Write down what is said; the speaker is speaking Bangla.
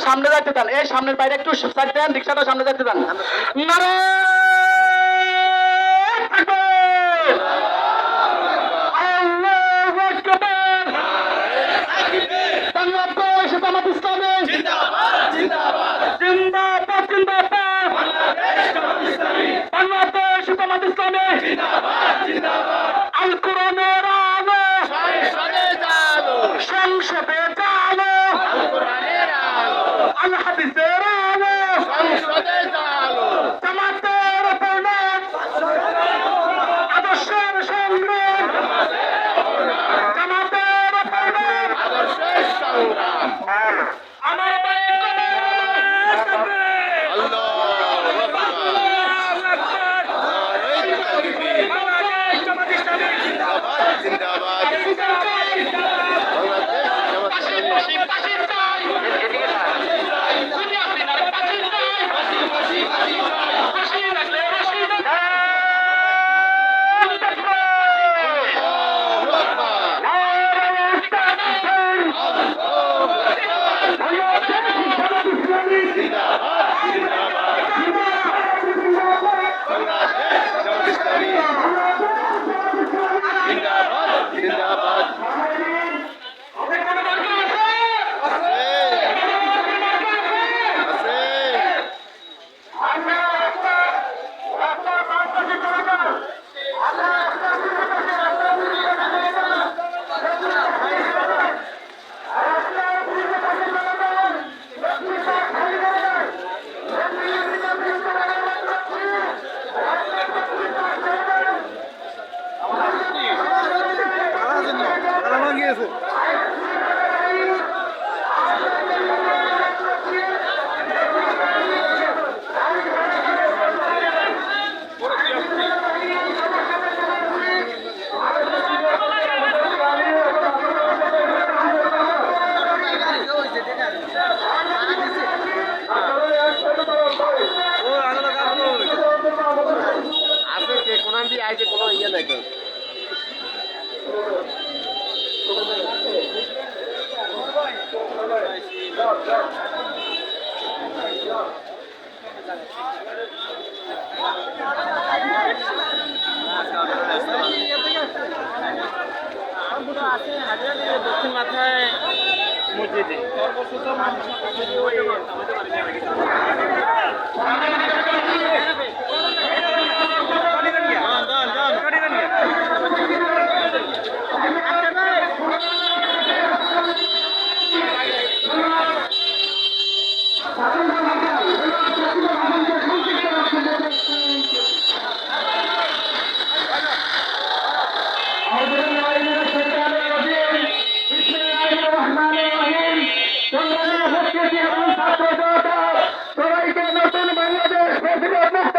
সামনে যাইতে দেন এই সামনের বাইরে একটু সাইড দেন, রিক্সাটা সামনে যাইতে দেন নারে! বাংলাদেশ ইসলামী। বাংলাদেশ ইসলামী। নাই তো দক্ষিণ মাথায় মসজিদে। সবাইকে বাংলাদেশ